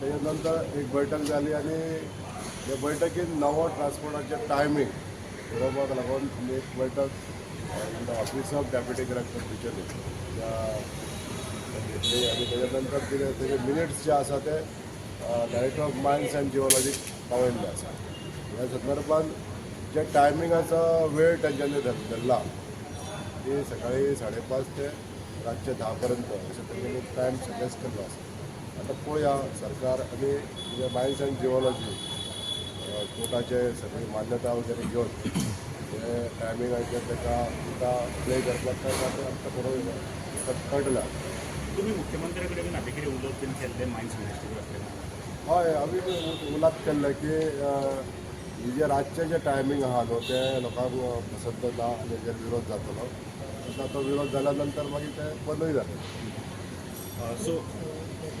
त्याच्यानंतर एक बैठक जाली आणि या बैठकीत नवो ट्रान्सपोर्टाचे टायमींग बरोवपाक लागून एक बैठक office of deputy collector teacher त्या आणि त्याच्यानंतर कितें तेजे मिनिट्स जे आसा ते director of mines and geology पावयल्ले आसा ह्या संदर्भात जे टायमिंगाचो वेळ त्यांच्यानी धर- धरला ती सकाळी साडेपाच ते रातचे धा पर्यंत अशें तेंच्यांनी टायम सजेस्ट केल्लो आसा आतां पळोवया सरकार आनी जे मायन्स अँड जिओलॉजी कोर्टाचे सगळी मान्यता वगैरे घेवन ते टायमिंगाचेर ताका उदका प्ले करपाक काय आमकां बरोबर कळटलें तुम्ही मुख्यमंत्र्याकडे बीन आता कितें उलोवप बीन केल्ले मायन्स हय आमी उलात केल्ले की ही जे रातचे जे टायमींग आहा न्हू ते लोकांक पसंत ना आनी हेजेर विरोध जातलो आता तो विरोध जाल्या नंतर मागीर ते बंदूय जालें सो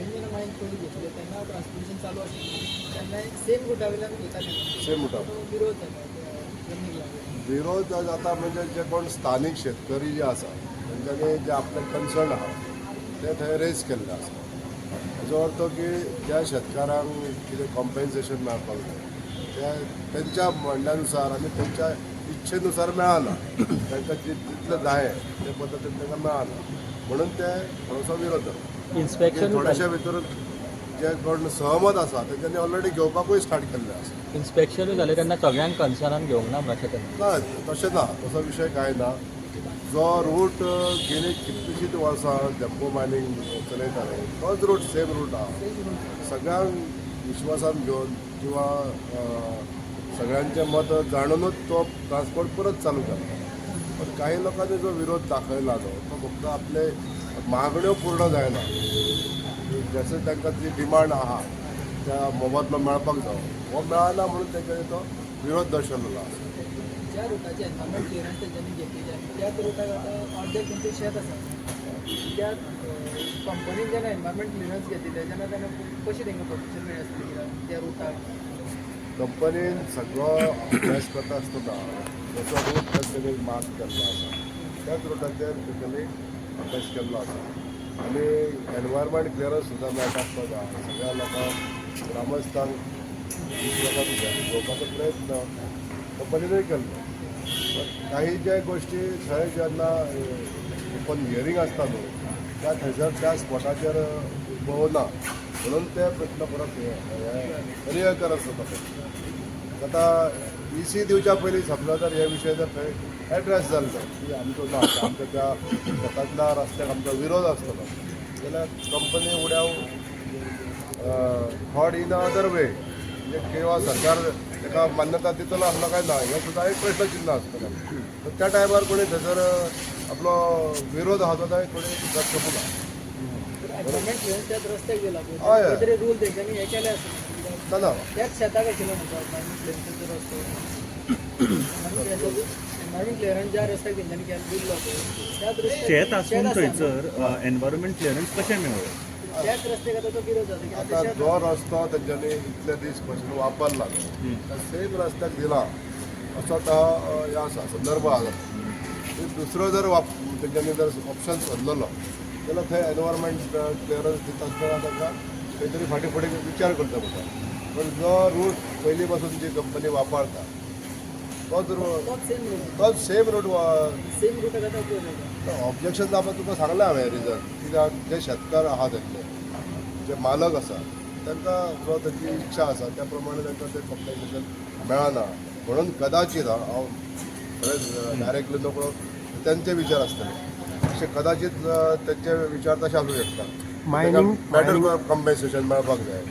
घेतले. तेन्ना ट्रान्सपोर्टेशन चालू तेन्ना सेम वयताले सेम विरोध त्या विरोध जाता म्हणजे जे कोण स्थानीक शेतकरी जे आसा तेंच्यांनी जे आपले कन्सर्न आहा ते थंय रेज केल्ले आसा हाजो अर्थ की ज्या शेतकारांक कितें कॉम्पेन्सेशन मेळपाक जाय ते तेंच्या म्हणण्यानुसार आनी तेंच्या इच्छेनुसार मेळना तांकां जितलें जाय ते पद्दतीन तांकां मेळना म्हणून ते थोडोसो विरोध जाता इन्स्पेक्शन थोड्याशा भितर जे कोण सहमत आसा तेंच्यांनी ऑलरेडी घेवपाकूय स्टार्ट केल्ले आसा इन्स्पेक्शनूय जालें तेन्ना सगळ्यांक कन्सर्नान घेवंक ना अशें ना तशें ना तसो विशय कांय ना. जो रूट गेली कितलीशींच वर्सां जम्पो मायनींग चलयताले तोच रूट सेम रूट आहा सगळ्यांक विश्वासान घेवन किंवा सगळ्यांचें मत जाणूनच तो ट्रान्सपोर्ट परत चालू केला पण काही लोकांनी जो विरोध दाखयला तो फक्त आपले मागण्यो पूर्ण जायना जसं तांकां जी डिमांड आहा त्या मोबदलो मेळपाक जावो. हो मेळना म्हणून तेंच्यानी तो विरोध दर्शवलेलो आसा ज्या रुटाचे एनवायरमेंट क्लियरन्स तेंच्यांनी घेतलेले त्याच रुटाक आतां अर्धे खंयचे शेत आसा त्या कंपनीन जेन्ना एनवायरमेंट क्लियरन्स घेतलेले तेन्ना तेन्ना कशी तांकां परमिशन मेळ्ळी आसली त्या रुटाक कंपनीन सगळो अभ्यास करता आसतना जसो रूट तेंच्यांनी मार्क केल्लो आसा त्याच रुटाचेर तेंच्यांनी अभ्यास केल्लो आसा आनी एनवायरमेंट क्लियरन्स सुद्दां मेळटा आसतना सगळ्या लोकांक ग्रामस्थांक घेवपाचो प्रयत्न कंपनीनूय केल्लो काही जे गोश्टी थंय जेन्ना ओपन हियरींग आसता न्हू त्या थंयसर त्या स्पॉटाचेर उद्भवना म्हणून ते प्रश्न परत हे करत जाता आतां सी दिवच्या पयलीं समजा जर हे विशय जर थंय एड्रेस जाल्लो की आमचो ना आमच्या त्या शेतांतल्या रस्त्याक आमचो विरोध आसतलो जाल्यार कंपनी उड्याव थॉट इन अदर वे म्हणजे किंवा सरकार ताका मान्यता दितलो आसलो काय ना हे सुद्दां एक प्रश्न चिन्ह आसतलें तर त्या टायमार कोणी थंयसर आपलो विरोध आहा तो कोणी दर्शकूं ना क्लियरन्स त्याच हे केले आसले ना ना त्याच शेताक आशिल्लो न्हू एनवायरमेंट क्लियरन्सचो रस्तो एनवायरमेंट क्लियरन्स ज्या रस्त्याक तेंच्यांनी केला दिल्लो त्याच शेत न्हू. थंयसर एनवायरमेंट क्लियरन्स कशें मेळ्ळें त्याच रस्त्याक आतां तो विरोध जाता. कित्याक आता ते शेत जो रस्तो तेंच्यांनी इतले दीसपासून वापरला त्या सेम रस्त्याक दिला असो तो हे आसा संदर्भ आसा दुसरो जर वाप तेंच्यांनी जर ऑप्शन सोदलेलो जाल्यार थंय एनवायरमेंट क्लियरन्स दिता आसतना तांकां खंय तरी फाटीं फुडें विचार करचो पडटा पण जो रूट पयलीं पासून जी कंपनी वापरता तोच रूट तोच सेम सेम रूट ऑब्जेक्शन जावपाक तुका सांगलें हांवें रिजन कित्याक जे शेतकार आहा तेंचे जे मालक आसा तांकां जो तेंची इच्छा आसा त्या प्रमाणे तांकां तें कॉम्पेन्सेशन मेळना म्हणून कदाचित हांव खरेंच डायरेक्टली नको तेंचे विचार आसतले अशे कदाचित तेंचे विचार तशे आसूं शकता बॅटर कॉम्पेन्सेशन मेळपाक जाय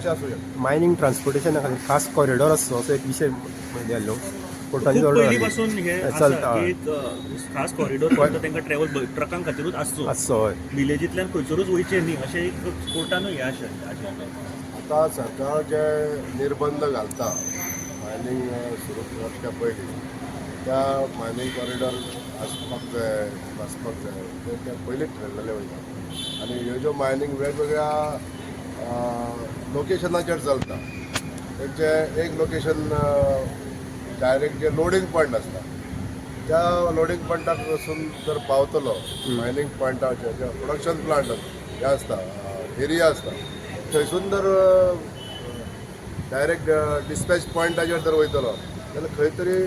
अशें आसूं शकता मायनिंग ट्रान्सपोर्टेशना खातीर खास कॉरिडॉर आसचो असो एक विशय म्हणजे कोर्टाची खूब ऑर्डर. पासून हे चलता खास कॉरिडॉर तांकां ट्रॅव्हल ट्रकां खातीरूच आसचो आसचो हय. विलेजींतल्यान खंयसरूच वयचें न्ही अशें एक कोर्टानूय हे आशिल्लें आता सरकार जे निर्बंध घालता मायनींग सुरू करच्या पयलीं त्या मायनींग कॉरिडॉर आसपाक जाय आसपाक जाय ते ते पयलींच ठरलेले वयता आनी ह्यो ज्यो मायनींग वेगवेगळ्या लोकेशनाचेर चलता. तेंचे एक लोकेशन डायरेक्ट जे लोडिंग पॉयंट आसता त्या लोडिंग पॉयंटाक वचून जर पावतलो मायनींग पॉयंटाचेर जे प्रोडक्शन प्लांट हे आसता एरिया आसता थंयसून जर डायरेक्ट डिस्पॅच पॉयंटाचेर जर वयतलो जाल्यार खंय तरी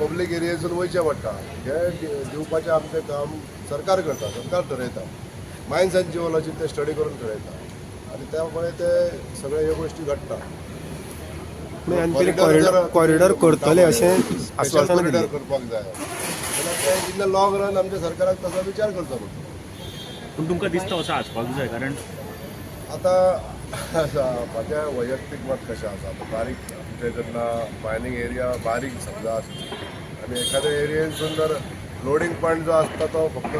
पब्लीक एरियेसून वयचें पडटा हे दिवपाचें आमचें काम सरकार करता सरकार ठरयता मायन्स अँड जिओलॉजी ते स्टडी करून ठरयता आनी त्यामुळे ते सगळे ह्यो गोश्टी घडटा कॉरिडॉर कॉरिडॉर करतले अशें आश्वासन कॉरिडॉर दिलें. करपाक जाय. जाल्यार ते इतले लॉंग रन आमच्या सरकाराक तसो विचार करचो पडटा पूण तुमकां दिसता असो आसपाक जाय कारण आता म्हजें वैयक्तीक मत कशें आसा? आतां बारीक आमचे जेन्ना मायनींग एरिया बारीक समजा आसता आनी एखाद्या एरियेसून जर लोडिंग पॉयंट जो आसता तो फक्त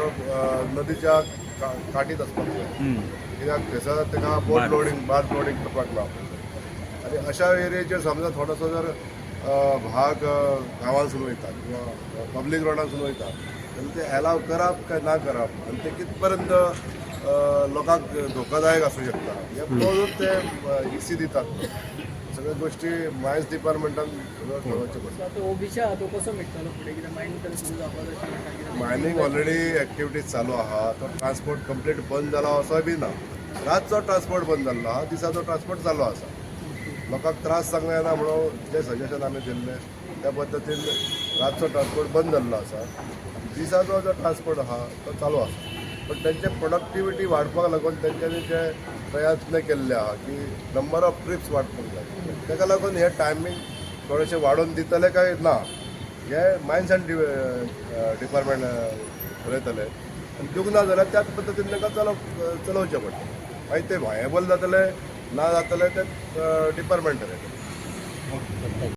नदीच्या काठीत आसपाक जाय. कित्याक थंयसर तेका बोट. लोडिंग बार. लोडिंग करपाक ना आनी अशा एरियेचेर समजा थोडोसो जर भाग अं, गांवांसून वयता किंवा पब्लीक रोडासून वयता जाल्यार ते एलाव करप काय ना करप आनी ते कितपर्यंत अं, लोकांक धोकादायक आसूं शकता हे पळोवन ते इसी दितात. सगळ्यो गोश्टी मायन्स डिपार्टमेंटान पडटा आता तो कसो फुडें मायनींग सुरू जावपाक मायनींग ऑलरेडी एक्टिविटीज चालू आहा तो ट्रान्सपोर्ट कंप्लीट बंद जाला असोय बी ना. रातचो ट्रान्सपोर्ट बंद जाल्लो आहा दिसाचो ट्रान्सपोर्ट चालू आसा लोकांक त्रास जावंक येना म्हणून जे सजेशन आमी दिल्ले त्या पद्दतीन रातचो ट्रान्सपोर्ट बंद जाल्लो आसा दिसाचो जो ट्रान्सपोर्ट आहा तो चालू आसा पण त्यांचे प्रोडक्टिविटी वाडपाक लागून त्यांच्यानी जे प्रयत्न केल्ले आहा की नंबर ऑफ ट्रिप्स वाडपाक जाय ताका लागून हे टायमींग थोडेशें वाडोवन दितले काय ना हे मायन्स अँड डिपार्टमेंट उलयतले आनी दिवंक ना जाल्यार त्याच पद्दतीन ताका चलोव चलोवचें पडटा मागीर ते व्हायबल जातले ना जातले ते डिपार्टमेंट उलयतले